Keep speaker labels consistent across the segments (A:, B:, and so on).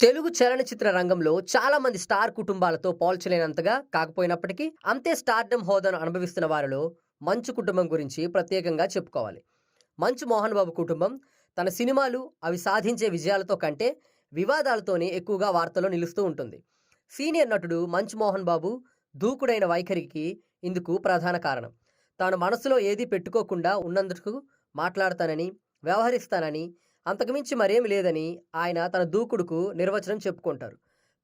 A: తెలుగు చలనచిత్ర రంగంలో చాలా మంది స్టార్ కుటుంబాలతో పోల్చలేనంతగా కాకపోయినప్పటికీ అంతే స్టార్డమ్ హోదాను అనుభవిస్తున్న వారిలో మంచు కుటుంబం గురించి ప్రత్యేకంగా చెప్పుకోవాలి. మంచు మోహన్ బాబు కుటుంబం తన సినిమాలు అవి సాధించే విజయాలతో కంటే వివాదాలతోనే ఎక్కువగా వార్తల్లో నిలుస్తూ ఉంటుంది. సీనియర్ నటుడు మంచు మోహన్ బాబు దూకుడైన వైఖరికి ఇందుకు ప్రధాన కారణం. తాను మనసులో ఏదీ పెట్టుకోకుండా ఉన్నందుకు మాట్లాడతానని వ్యవహరిస్తానని అంతకుమించి మరేమి లేదని ఆయన తన దూకుడుకు నిర్వచనం చెప్పుకుంటారు.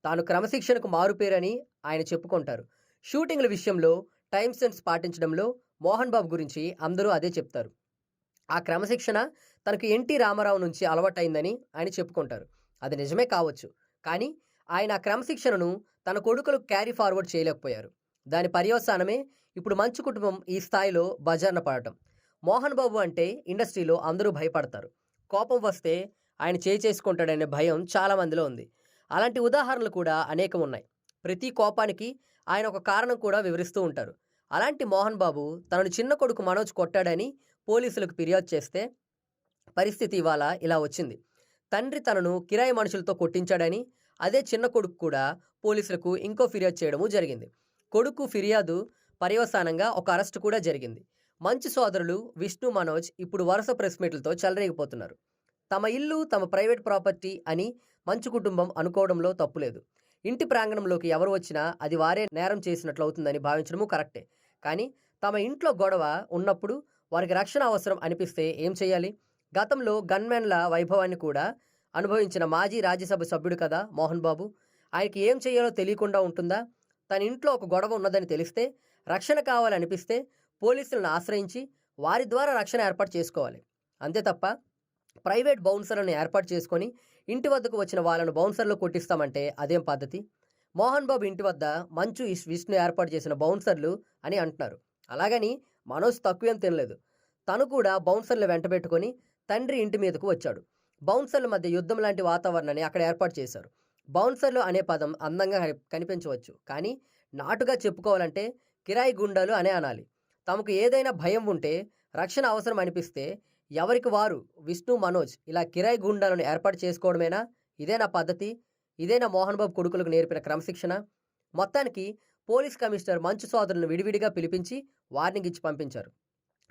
A: తాను క్రమశిక్షణకు మారుపేరని ఆయన చెప్పుకుంటారు. షూటింగ్ల విషయంలో టైం సెన్స్ పాటించడంలో మోహన్ బాబు గురించి అందరూ అదే చెప్తారు. ఆ క్రమశిక్షణ తనకు ఎన్టీ రామారావు నుంచి అలవాటైందని ఆయన చెప్పుకుంటారు. అది నిజమే కావచ్చు కానీ ఆయన ఆ క్రమశిక్షణను తన కొడుకులు క్యారీ ఫార్వర్డ్ చేయలేకపోయారు. దాని పర్యవసానమే ఇప్పుడు మంచు కుటుంబం ఈ స్థాయిలో బజార్న పడటం. మోహన్ బాబు అంటే ఇండస్ట్రీలో అందరూ భయపడతారు. కోపం వస్తే ఆయన చేయి చేసుకుంటాడనే భయం చాలా మందిలో ఉంది. అలాంటి ఉదాహరణలు కూడా అనేకం ఉన్నాయి ప్రతి కోపానికి ఆయన ఒక కారణం కూడా వివరిస్తూ ఉంటారు. అలాంటి మోహన్ బాబు తనను చిన్న కొడుకు మనోజ్ కొట్టాడని పోలీసులకు ఫిర్యాదు చేస్తే పరిస్థితి ఇవాళ ఇలా వచ్చింది. తండ్రి తనను కిరాయి మనుషులతో కొట్టించాడని అదే చిన్న కొడుకు కూడా పోలీసులకు ఇంకో ఫిర్యాదు చేయడము జరిగింది. కొడుకు ఫిర్యాదు పర్యవసానంగా ఒక అరెస్టు కూడా జరిగింది. మంచి సోదరులు విష్ణు మనోజ్ ఇప్పుడు వరుస ప్రెస్ మీట్లతో చెలరేగిపోతున్నారు. తమ ఇల్లు తమ ప్రైవేట్ ప్రాపర్టీ అని మంచు కుటుంబం అనుకోవడంలో తప్పులేదు. ఇంటి ప్రాంగణంలోకి ఎవరు వచ్చినా అది వారే నేరం చేసినట్లు అవుతుందని భావించడము కరెక్టే. కానీ తమ ఇంట్లో గొడవ ఉన్నప్పుడు వారికి రక్షణ అవసరం అనిపిస్తే ఏం చేయాలి గతంలో గన్మెన్ల వైభవాన్ని కూడా అనుభవించిన మాజీ రాజ్యసభ సభ్యుడు కదా మోహన్ బాబు. ఆయనకి ఏం చేయాలో తెలియకుండా ఉంటుందా? తన ఇంట్లో ఒక గొడవ ఉన్నదని తెలిస్తే రక్షణ కావాలనిపిస్తే పోలీసులను ఆశ్రయించి వారి ద్వారా రక్షణ ఏర్పాటు చేసుకోవాలి. అంతే తప్ప ప్రైవేట్ బౌన్సర్లను ఏర్పాటు చేసుకొని ఇంటి వద్దకు వచ్చిన వాళ్ళను బౌన్సర్లు కొట్టిస్తామంటే అదేం పద్ధతి? మోహన్ బాబు ఇంటి వద్ద మంచు విష్ణు ఏర్పాటు చేసిన బౌన్సర్లు అని అంటున్నారు. అలాగని మనోజ్ తక్కువేం తినలేదు. తను కూడా బౌన్సర్లు వెంటబెట్టుకొని తండ్రి ఇంటి మీదకు వచ్చాడు. బౌన్సర్ల మధ్య యుద్ధం లాంటి వాతావరణాన్ని అక్కడ ఏర్పాటు చేశారు. బౌన్సర్లు అనే పదం అందంగా కనిపించవచ్చు. కానీ నాటుగా చెప్పుకోవాలంటే కిరాయి గుండాలు అనే అనాలి. తమకు ఏదైనా భయం ఉంటే రక్షణ అవసరం అనిపిస్తే ఎవరికి వారు విష్ణు మనోజ్ ఇలా కిరాయి గుండాలను ఏర్పాటు చేసుకోవడమేనా? ఇదేనా పద్ధతి? ఇదేనా మోహన్ బాబు కొడుకులకు నేర్పిన క్రమశిక్షణ? మొత్తానికి పోలీస్ కమిషనర్ మంచు సోదరులను విడివిడిగా పిలిపించి వార్నింగ్ ఇచ్చి పంపించారు.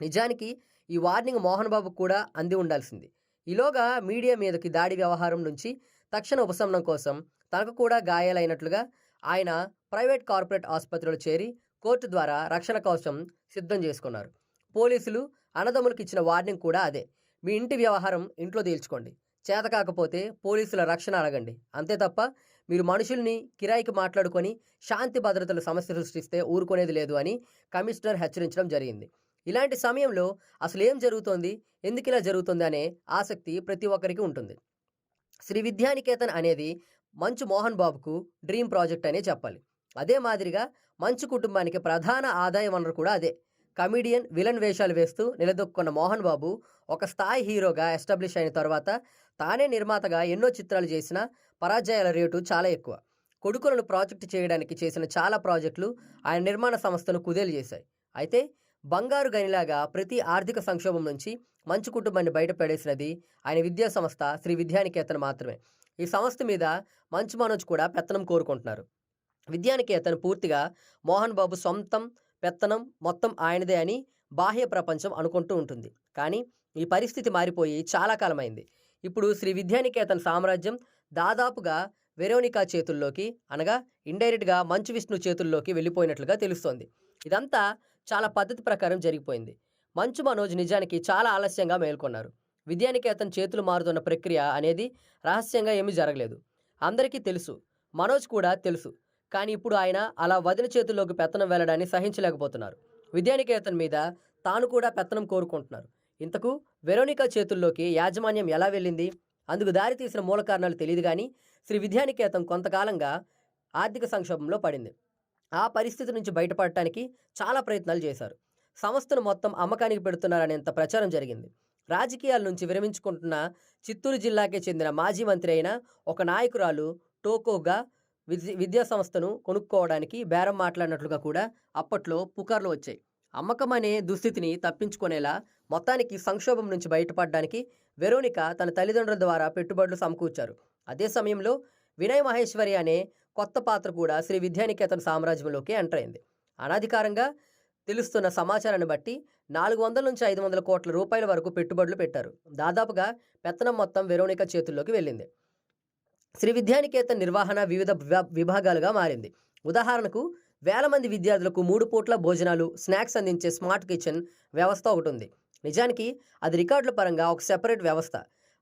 A: నిజానికి ఈ వార్నింగ్ మోహన్ బాబుకు కూడా అంది ఉండాల్సింది. ఈలోగా మీడియా మీదకి దాడి వ్యవహారం నుంచి తక్షణ ఉపశమనం కోసం తనకు కూడా గాయాలైనట్లుగా ఆయన ప్రైవేట్ కార్పొరేట్ ఆసుపత్రిలో చేరి కోర్టు ద్వారా రక్షణ కోసం సిద్ధం చేసుకున్నారు. పోలీసులు అన్నదమ్ములకు ఇచ్చిన వార్నింగ్ కూడా అదే. మీ ఇంటి వ్యవహారం ఇంట్లో తేల్చుకోండి. చేత కాకపోతే పోలీసుల రక్షణ అడగండి. అంతే తప్ప మీరు మనుషుల్ని కిరాయికి మాట్లాడుకొని శాంతి భద్రతల సమస్య సృష్టిస్తే ఊరుకునేది లేదు అని కమిషనర్ హెచ్చరించడం జరిగింది. ఇలాంటి సమయంలో అసలు ఏం జరుగుతోంది? ఎందుకు ఇలా జరుగుతుంది అనే ఆసక్తి ప్రతి ఒక్కరికి ఉంటుంది. శ్రీ విద్యానికేతన్ అనేది మంచు మోహన్ బాబుకు డ్రీమ్ ప్రాజెక్ట్ అనే చెప్పాలి. అదే మాదిరిగా మంచు కుటుంబానికి ప్రధాన ఆదాయ వనరు కూడా అదే. కమిడియన్ విలన్ వేషాలు వేస్తూ నిలదొక్కున్న మోహన్ బాబు ఒక స్థాయి హీరోగా ఎస్టాబ్లిష్ అయిన తర్వాత తానే నిర్మాతగా ఎన్నో చిత్రాలు చేసిన పరాజయాల రేటు చాలా ఎక్కువ. కొడుకులను ప్రాజెక్టు చేయడానికి చేసిన చాలా ప్రాజెక్టులు ఆయన నిర్మాణ సంస్థను కుదేలు చేశాయి. అయితే బంగారు గనిలాగా ప్రతి ఆర్థిక సంక్షోభం నుంచి మంచు కుటుంబాన్ని బయటపడేసినది ఆయన విద్యా సంస్థ శ్రీ విద్యానికేతన్ మాత్రమే. ఈ సంస్థ మీద మంచు మనోజ్ కూడా పెత్తనం కోరుకుంటున్నారు. విద్యానికేతన్ పూర్తిగా మోహన్ బాబు సొంతం పెత్తనం మొత్తం ఆయనదే అని బాహ్య ప్రపంచం అనుకుంటూ ఉంటుంది. కానీ ఈ పరిస్థితి మారిపోయి చాలా కాలమైంది. ఇప్పుడు శ్రీ విద్యానికేతన్ సామ్రాజ్యం దాదాపుగా వెరోనికా చేతుల్లోకి అనగా ఇండైరెక్ట్గా మంచు విష్ణు చేతుల్లోకి వెళ్ళిపోయినట్లుగా తెలుస్తోంది. ఇదంతా చాలా పద్ధతి ప్రకారం జరిగిపోయింది. మంచు మనోజ్ నిజానికి చాలా ఆలస్యంగా మేల్కొన్నారు. విద్యానికేతన్ చేతులు మారుతున్న ప్రక్రియ అనేది రహస్యంగా ఏమీ జరగలేదు. అందరికీ తెలుసు. మనోజ్ కూడా తెలుసు. కానీ ఇప్పుడు ఆయన అలా వదిన చేతుల్లోకి పెత్తనం వెళ్ళడాన్ని సహించలేకపోతున్నారు. విద్యానికేతన్ మీద తాను కూడా పెత్తనం కోరుకుంటున్నారు. ఇంతకు వెరోనికా చేతుల్లోకి యాజమాన్యం ఎలా వెళ్ళింది? అందుకు దారి తీసిన మూల కారణాలు తెలియదు కానీ శ్రీ విద్యానికేతన్ కొంతకాలంగా ఆర్థిక సంక్షోభంలో పడింది. ఆ పరిస్థితి నుంచి బయటపడటానికి చాలా ప్రయత్నాలు చేశారు. సంస్థను మొత్తం అమ్మకానికి పెడుతున్నారనేంత ప్రచారం జరిగింది. రాజకీయాల నుంచి విరమించుకుంటున్న చిత్తూరు జిల్లాకే చెందిన మాజీ మంత్రి అయిన ఒక నాయకురాలు టోకోగా విద్య విద్యా సంస్థను కొనుక్కోవడానికి బేరం మాట్లాడినట్లుగా కూడా అప్పట్లో పుకార్లు వచ్చాయి. అమ్మకం అనే దుస్థితిని తప్పించుకునేలా మొత్తానికి సంక్షోభం నుంచి బయటపడడానికి వెరోనిక తన తల్లిదండ్రుల ద్వారా పెట్టుబడులు సమకూర్చారు. అదే సమయంలో వినయ్ మహేశ్వరి అనే కొత్త పాత్ర కూడా శ్రీ విద్యానికేతన్ సామ్రాజ్యంలోకి ఎంటర్ అయింది. అనధికారంగా తెలుస్తున్న సమాచారాన్ని బట్టి నాలుగు వందల నుంచి ఐదు వందల కోట్ల రూపాయల వరకు పెట్టుబడులు పెట్టారు. దాదాపుగా పెత్తనం మొత్తం వెరోనిక చేతుల్లోకి వెళ్ళింది. శ్రీ విద్యానికేతన్ నిర్వహణ వివిధ విభాగాలుగా మారింది. ఉదాహరణకు వేల మంది విద్యార్థులకు మూడు పూట్ల భోజనాలు స్నాక్స్ అందించే స్మార్ట్ కిచెన్ వ్యవస్థ ఒకటి ఉంది. నిజానికి అది రికార్డుల పరంగా ఒక సెపరేట్ వ్యవస్థ.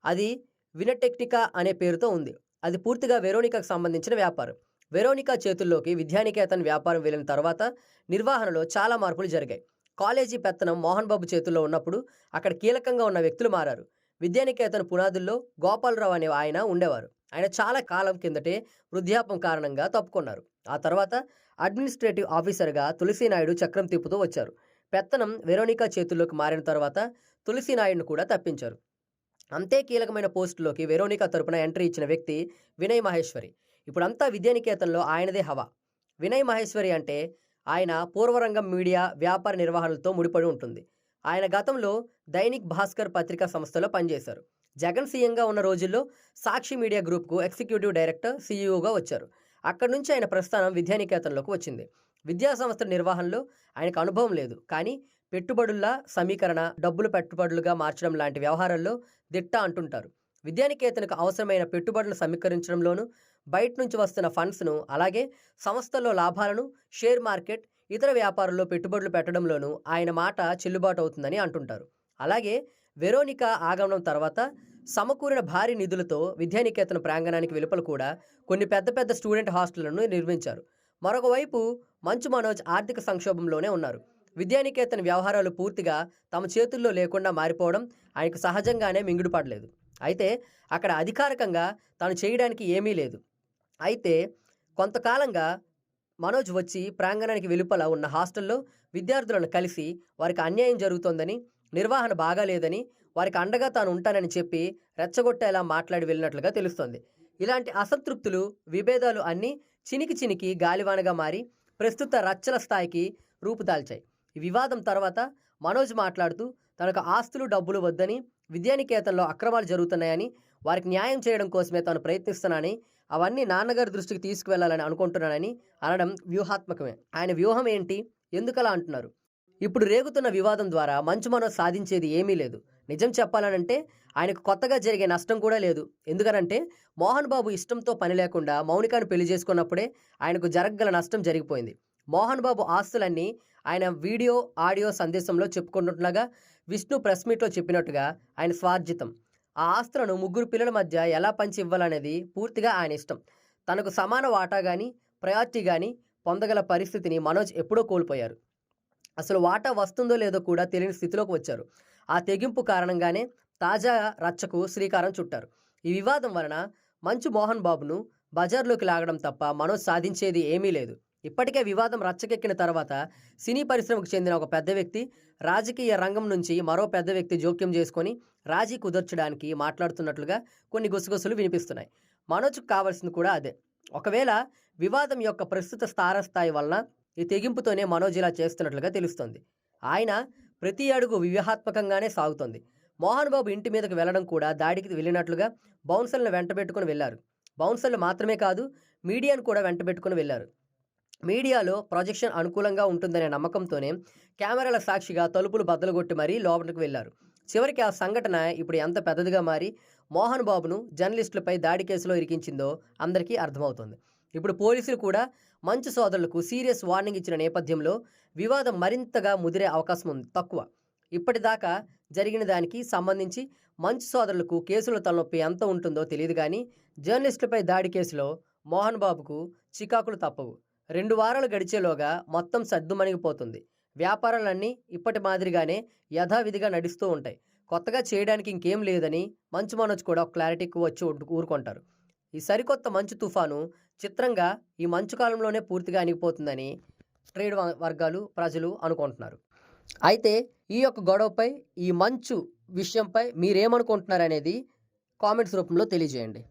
A: అది వినటెక్నికా అనే పేరుతో ఉంది. అది పూర్తిగా వెరోనికాకు సంబంధించిన వ్యాపారం. వెరోనికా చేతుల్లోకి విద్యానికేతన్ వ్యాపారం వెళ్ళిన తర్వాత నిర్వహణలో చాలా మార్పులు జరిగాయి. కాలేజీ పెత్తనం మోహన్ బాబు చేతుల్లో ఉన్నప్పుడు అక్కడ కీలకంగా ఉన్న వ్యక్తులు మారారు. విద్యానికేతన్ పునాదుల్లో గోపాలరావు అనే ఆయన ఉండేవారు. ఆయన చాలా కాలం కిందటే వృద్ధాపం కారణంగా తప్పుకున్నారు. ఆ తర్వాత అడ్మినిస్ట్రేటివ్ ఆఫీసర్గా తులసీనాయుడు చక్రం తిప్పుతూ వచ్చారు. పెత్తనం వెరోనికా చేతుల్లోకి మారిన తర్వాత తులసీనాయుడును కూడా తప్పించారు. అంతే కీలకమైన పోస్టులోకి వెరోనికా తరపున ఎంట్రీ ఇచ్చిన వ్యక్తి వినయ్ మహేశ్వరి. ఇప్పుడంతా విద్యానికేతన్లో ఆయనదే హవా. వినయ్ మహేశ్వరి అంటే ఆయన పూర్వరంగం మీడియా వ్యాపార నిర్వహణలతో ముడిపడి ఉంటుంది. ఆయన గతంలో దైనిక్ భాస్కర్ పత్రికా సంస్థలో పనిచేశారు. జగన్ సీఎంగా ఉన్న రోజుల్లో సాక్షి మీడియా గ్రూప్కు ఎగ్జిక్యూటివ్ డైరెక్టర్ సీఈఓగా వచ్చారు. అక్కడి నుంచి ఆయన ప్రస్థానం విద్యానికేతన్లోకి వచ్చింది. విద్యా సంస్థ నిర్వహణలో ఆయనకు అనుభవం లేదు. కానీ పెట్టుబడుల సమీకరణ డబ్బులు పెట్టుబడులుగా మార్చడం లాంటి వ్యవహారాల్లో దిట్ట అంటుంటారు. విద్యానికేతనకు అవసరమైన పెట్టుబడులను సమీకరించడంలోనూ బయట నుంచి వస్తున్న ఫండ్స్ను అలాగే సంస్థల్లో లాభాలను షేర్ మార్కెట్ ఇతర వ్యాపారాల్లో పెట్టుబడులు పెట్టడంలోనూ ఆయన మాట చెల్లుబాటు అవుతుందని అంటుంటారు. అలాగే వెరోనికా ఆగమనం తర్వాత సమకూరిన భారీ నిధులతో విద్యానికేతన ప్రాంగణానికి వెలుపల కూడా కొన్ని పెద్ద పెద్ద స్టూడెంట్ హాస్టళ్ళను నిర్మించారు. మరొకవైపు మంచు మనోజ్ ఆర్థిక సంక్షోభంలోనే ఉన్నారు. విద్యానికేతన వ్యవహారాలు పూర్తిగా తమ చేతుల్లో లేకుండా మారిపోవడం ఆయనకు సహజంగానే మింగుడుపడలేదు. అయితే అక్కడ అధికారికంగా తాను చేయడానికి ఏమీ లేదు. అయితే కొంతకాలంగా మనోజ్ వచ్చి ప్రాంగణానికి వెలుపల ఉన్న హాస్టల్లో విద్యార్థులను కలిసి వారికి అన్యాయం జరుగుతోందని నిర్వహణ బాగాలేదని వారికి అండగా తాను ఉంటానని చెప్పి రెచ్చగొట్టేలా మాట్లాడి వెళ్ళినట్లుగా తెలుస్తోంది. ఇలాంటి అసంతృప్తులు విభేదాలు అన్నీ చినికి చినికి గాలివానగా మారి ప్రస్తుత రచ్చల స్థాయికి రూపుదాల్చాయి ఈ వివాదం తర్వాత మనోజ్ మాట్లాడుతూ తనకు ఆస్తులు డబ్బులు వద్దని విద్యానికేతన్లో అక్రమాలు జరుగుతున్నాయని వారికి న్యాయం చేయడం కోసమే తాను ప్రయత్నిస్తున్నానని అవన్నీ నాన్నగారి దృష్టికి తీసుకువెళ్ళాలని అనుకుంటున్నానని అనడం వ్యూహాత్మకమే. ఆయన వ్యూహం ఏంటి? ఎందుకలా అంటున్నారు? ఇప్పుడు రేగుతున్న వివాదం ద్వారా మంచు మనోజ్ సాధించేది ఏమీ లేదు. నిజం చెప్పాలనంటే ఆయనకు కొత్తగా జరిగే నష్టం కూడా లేదు. ఎందుకనంటే మోహన్ బాబు ఇష్టంతో పని లేకుండా మౌనికాను పెళ్ళి చేసుకున్నప్పుడే ఆయనకు జరగగల నష్టం జరిగిపోయింది. మోహన్ బాబు ఆస్తులన్నీ ఆయన వీడియో ఆడియో సందేశంలో చెప్పుకున్నట్లుగా విష్ణు ప్రెస్ మీట్లో చెప్పినట్టుగా ఆయన స్వార్జితం. ఆ ఆస్తులను ముగ్గురు పిల్లల మధ్య ఎలా పంచి ఇవ్వాలనేది పూర్తిగా ఆయన ఇష్టం. తనకు సమాన వాటా కానీ ప్రయారిటీ కానీ పొందగల పరిస్థితిని మనోజ్ ఎప్పుడో కోల్పోయారు. అసలు వాటా వస్తుందో లేదో కూడా తెలియని స్థితిలోకి వచ్చారు. ఆ తెగింపు కారణంగానే తాజా రచ్చకు శ్రీకారం చుట్టారు. ఈ వివాదం వలన మంచు మోహన్ బాబును బజార్లోకి లాగడం తప్ప మనోజ్ సాధించేది ఏమీ లేదు. ఇప్పటికే వివాదం రచ్చకెక్కిన తర్వాత సినీ పరిశ్రమకు చెందిన ఒక పెద్ద వ్యక్తి రాజకీయ రంగం నుంచి మరో పెద్ద వ్యక్తి జోక్యం చేసుకొని రాజీ కుదర్చడానికి మాట్లాడుతున్నట్లుగా కొన్ని గుసగుసలు వినిపిస్తున్నాయి. మనోజ్కు కావాల్సింది కూడా అదే. ఒకవేళ వివాదం యొక్క ప్రస్తుత స్థారస్థాయి వలన ఈ తెగింపుతోనే మనోజ్ ఇలా చేస్తున్నట్లుగా తెలుస్తోంది. ఆయన ప్రతి అడుగు వ్యూహాత్మకంగానే సాగుతోంది. మోహన్ బాబు ఇంటి మీదకు వెళ్ళడం కూడా దాడికి వెళ్ళినట్లుగా బౌన్సర్లను వెంటబెట్టుకుని వెళ్ళారు. బౌన్సర్లు మాత్రమే కాదు మీడియాను కూడా వెంటబెట్టుకుని వెళ్ళారు. మీడియాలో ప్రొజెక్షన్ అనుకూలంగా ఉంటుందనే నమ్మకంతోనే కెమెరాల సాక్షిగా తలుపులు బద్దలుగొట్టి మరీ లోపలికి వెళ్ళారు చివరికి ఆ సంఘటన ఇప్పుడు ఎంత పెద్దదిగా మారి మోహన్ బాబును జర్నలిస్టులపై దాడి కేసులో ఇరికించిందో అందరికీ అర్థమవుతుంది. ఇప్పుడు పోలీసులు కూడా మంచు సోదరులకు సీరియస్ వార్నింగ్ ఇచ్చిన నేపథ్యంలో వివాదం మరింతగా ముదిరే అవకాశం ఉంది తక్కువ. ఇప్పటిదాకా జరిగిన దానికి సంబంధించి మంచు సోదరులకు కేసుల తలనొప్పి ఎంత ఉంటుందో తెలియదు కానీ జర్నలిస్టులపై దాడి కేసులో మోహన్ బాబుకు చికాకులు తప్పవు. రెండు వారాలు గడిచేలోగా మొత్తం సద్దుమణిగిపోతుంది వ్యాపారాలన్నీ ఇప్పటి మాదిరిగానే యథావిధిగా నడుస్తూ ఉంటాయి. కొత్తగా చేయడానికి ఇంకేం లేదని మంచు మనోజ్ కూడా క్లారిటీకి వచ్చి ఊరుకుంటారు. ఈ సరికొత్త మంచు తుఫాను చిత్రంగా ఈ మంచు కాలంలోనే పూర్తిగా అణిగిపోతుందని ట్రేడ్ వర్గాలు ప్రజలు అనుకుంటున్నారు. అయితే ఈ యొక్క గొడవపై ఈ మంచు విషయంపై మీరేమనుకుంటున్నారు అనేది కామెంట్స్ రూపంలో తెలియజేయండి.